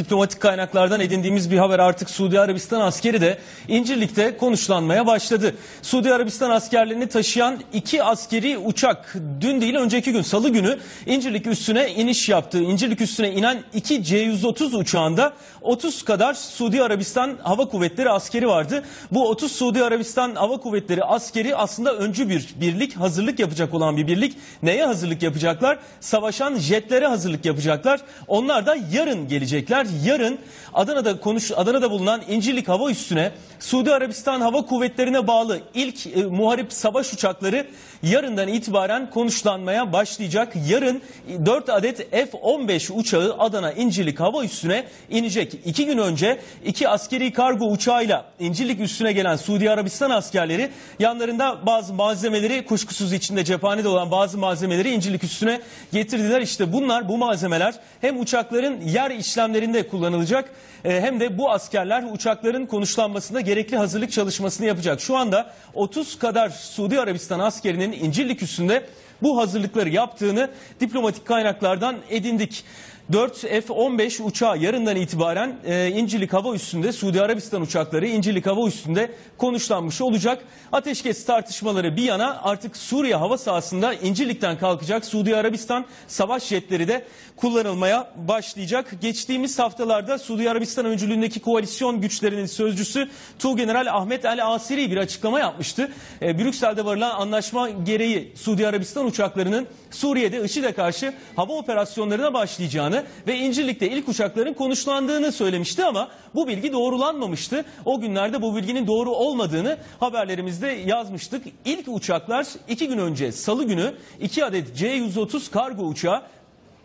Diplomatik kaynaklardan edindiğimiz bir haber artık Suudi Arabistan askeri de İncirlik'te konuşlanmaya başladı. Suudi Arabistan askerlerini taşıyan iki askeri uçak dün değil önceki gün salı günü İncirlik üstüne iniş yaptı. İncirlik üstüne inen iki C-130 uçağında 30 kadar Suudi Arabistan Hava Kuvvetleri askeri vardı. Bu 30 Suudi Arabistan Hava Kuvvetleri askeri aslında öncü bir birlik, hazırlık yapacak olan bir birlik. Neye hazırlık yapacaklar? Savaşan jetlere hazırlık yapacaklar. Onlar da yarın gelecekler. Yarın Adana'da konuş Adana'da bulunan İncirlik Hava Üssü'ne Suudi Arabistan Hava Kuvvetleri'ne bağlı ilk e, muharip savaş uçakları yarından itibaren konuşlanmaya başlayacak. Yarın 4 adet F-15 uçağı Adana İncirlik Hava Üssü'ne inecek. İki gün önce iki askeri kargo uçağıyla İncirlik üssüne gelen Suudi Arabistan askerleri yanlarında bazı malzemeleri kuşkusuz içinde cephanede olan bazı malzemeleri İncirlik üssüne getirdiler. İşte bunlar bu malzemeler hem uçakların yer işlemlerinde kullanılacak e, hem de bu askerler uçakların konuşlanmasında gerekli hazırlık çalışmasını yapacak. Şu anda 30 kadar Suudi Arabistan askerinin İncirlik üssünde bu hazırlıkları yaptığını diplomatik kaynaklardan edindik. 4 F-15 uçağı yarından itibaren e, İncirlik Hava Üssü'nde Suudi Arabistan uçakları İncirlik Hava Üssü'nde konuşlanmış olacak. Ateşkes tartışmaları bir yana artık Suriye hava sahasında İncirlik'ten kalkacak Suudi Arabistan savaş jetleri de kullanılmaya başlayacak. Geçtiğimiz haftalarda Suudi Arabistan öncülüğündeki koalisyon güçlerinin sözcüsü Tuğgeneral Ahmet El Asiri bir açıklama yapmıştı. E, Brüksel'de varılan anlaşma gereği Suudi Arabistan uçaklarının Suriye'de IŞİD'e karşı hava operasyonlarına başlayacağını ve İncirlik'te ilk uçakların konuşlandığını söylemişti ama bu bilgi doğrulanmamıştı. O günlerde bu bilginin doğru olmadığını haberlerimizde yazmıştık. İlk uçaklar iki gün önce salı günü 2 adet C-130 kargo uçağı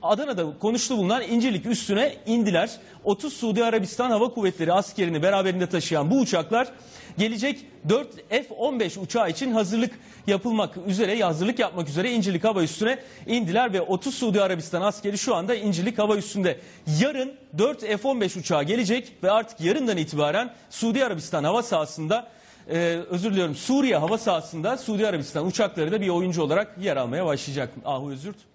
Adana'da konuştu bulunan İncirlik üstüne indiler. 30 Suudi Arabistan Hava Kuvvetleri askerini beraberinde taşıyan bu uçaklar gelecek 4 F-15 uçağı için hazırlık yapılmak üzere, hazırlık yapmak üzere İncirlik Hava Üssü'ne indiler ve 30 Suudi Arabistan askeri şu anda İncirlik Hava Üssü'nde. Yarın 4 F-15 uçağı gelecek ve artık yarından itibaren Suudi Arabistan hava sahasında e, özür diliyorum Suriye hava sahasında Suudi Arabistan uçakları da bir oyuncu olarak yer almaya başlayacak. Ahu Özürt.